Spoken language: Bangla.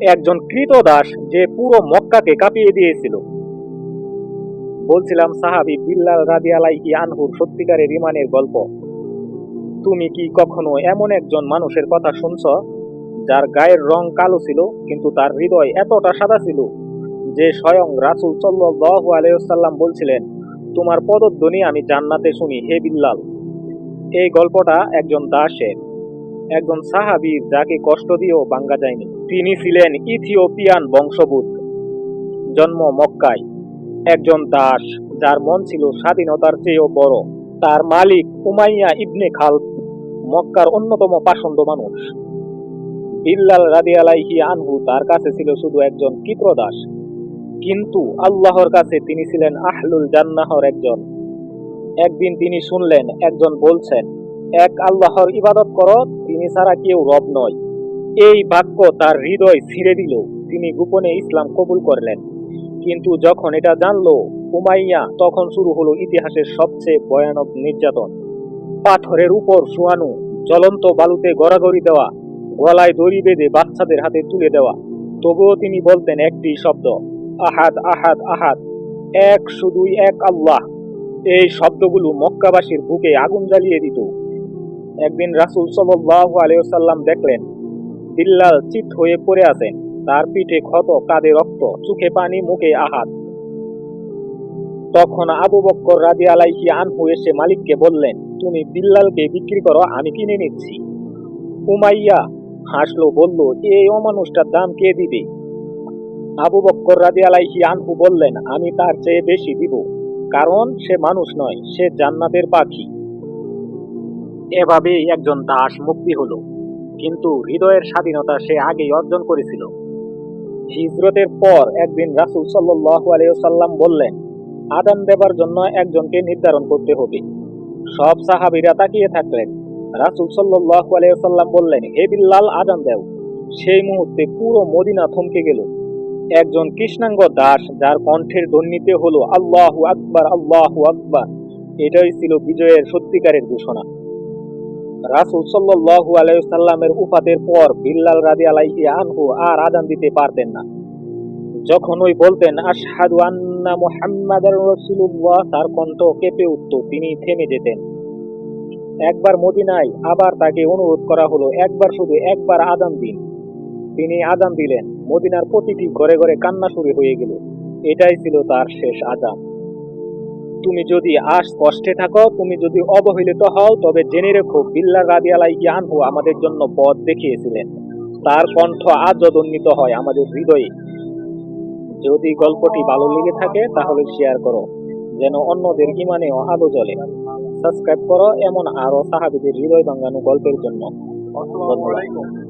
একজন কৃতদাস যে পুরো মক্কাকে কাঁপিয়ে দিয়েছিল। বলছিলাম, সাহাবি বিল্লাল রাদি আলাইহি আনহুর সত্যিকারের ইমানের গল্প। তুমি কি কখনো এমন একজন মানুষের কথা শুনছ, যার গায়ের রং কালো ছিল, কিন্তু তার হৃদয় এতটা সাদা ছিল, যে স্বয়ং রাসূল সাল্লাল্লাহু আলাইহি সাল্লাম বলছিলেন, তোমার পদধ্বনি আমি জান্নাতে শুনি, হে বিল্লাল। এই গল্পটা একজন দাসের, একজন সাহাবীর যাকে কষ্ট দিয়েও বাঙ্গা যায়নি তিনি ছিলেন ইথিওপিয়ান বংশভূত জন্ম মক্কায়। একজন দাস, যার মন ছিল স্বাধীনতার চেয়েও বড়। তার মালিক উমাইয়া ইবনে খালদ, মক্কার অন্যতম পাষণ্ড মানুষ। বিল্লাল রাদি আলাইহি আনহু তার কাছে ছিল শুধু একজন কিপ্রদাস কিন্তু আল্লাহর কাছে তিনি ছিলেন আহলুল জান্নাহর একজন। একদিন তিনি শুনলেন, একজন বলছেন, এক আল্লাহর ইবাদত করো, তিনি ছাড়া কেউ রব নয়। এই বাক্য তার হৃদয় ছিঁড়ে দিল। তিনি গোপনে ইসলাম কবুল করলেন। কিন্তু যখন এটা জানলো, উমাইয়া তখন শুরু হলো ইতিহাসের সবচেয়ে ভয়ানক নির্যাতন। পাথরের উপর শোয়ানো জ্বলন্ত বালুতে গড়াগড়ি দেওয়া, গলায় দড়ি বেঁধে বাচ্চাদের হাতে তুলে দেওয়া। তবুও তিনি বলতেন একটি শব্দ, আহাদ আহাদ আহাদ, এক শুধুই এক আল্লাহ। এই শব্দগুলো মক্কাবাসীর বুকে আগুন জ্বালিয়ে দিত। একদিন রাসূল সাল্লাল্লাহু আলাইহি সাল্লাম দেখলেন বিল্লাল চিত হয়ে পড়ে আছেন। তার পিঠে ক্ষত, কাঁধে রক্ত, চোখে পানি, মুখে আহাত। তখন আবু বক্কর রাজি আলাইহি আনহু এসে মালিককে বললেন, তুমি বিল্লালকে বিক্রি করো, আমি কিনে নিচ্ছি। উমাইয়া হাসলো, বলল এই অমানুষটার দাম কে দিবে? আবু বক্কর রাজি আলাইহি আনহু বললেন, আমি তার চেয়ে বেশি দিব, কারণ সে মানুষ নয়, সে জান্নাতের পাখি। এভাবেই একজন দাস মুক্তি হলো। কিন্তু হৃদয়ের স্বাধীনতা সে আগেই অর্জন করেছিল। হিজরতের পর একদিন রাসূল সাল্লাল্লাহু আলাইহি সাল্লাম বললেন, আদান দেবার জন্য একজনকে নির্ধারণ করতে হবে। সব সাহাবীরা তাকিয়ে থাকলেন। রাসূল সাল্লাল্লাহু আলাইহি সাল্লাম বললেন, হে বিল্লাল, আদান দেও। সেই মুহূর্তে পুরো মদিনা থমকে গেল। একজন কৃষ্ণাঙ্গ দাস, যার কণ্ঠের ধ্বনিতে হলো, আল্লাহু আকবার আল্লাহু আকবার। এটাই ছিল বিজয়ের সত্যিকারের ঘোষণা। রাসূল সাল্লাল্লাহু আলাইহি সাল্লামের উফাতের পর বিল্লাল রাদি আলাইহি আনহু আর আদান দিতে পারতেন না। যখন ওই বলতেন, আশহাদু আন্না মুহাম্মাদার রাসূলুল্লাহ, তার কণ্ঠ কেঁপে উঠত, তিনি থেমে যেতেন। একবার মদিনায় আবার তাকে অনুরোধ করা হলো, একবার শুধু একবার আদান দিন। তিনি আদান দিলেন। মদিনার প্রতিটি ঘরে ঘরে কান্না শুরু হয়ে গেল। এটাই ছিল তার শেষ আজান তুমি যদি আজ কষ্টে থাকো, তুমি যদি অবহেলিত হও, তবে জেনে রেখো, বিল্লাহ রাদি আলাইহি আনহু আমাদের জন্য পথ দেখিয়েছিলেন। তার কণ্ঠ আজও দণ্ডিত হয় আমাদের হৃদয়ে। যদি গল্পটি ভালো লেগে থাকে, তাহলে শেয়ার করো, যেন অন্যদের ইমানেও আলো জ্বলে। সাবস্ক্রাইব করো, এমন আরও সাহাবিদের হৃদয় ভাঙানো গল্পের জন্য। ধন্যবাদ।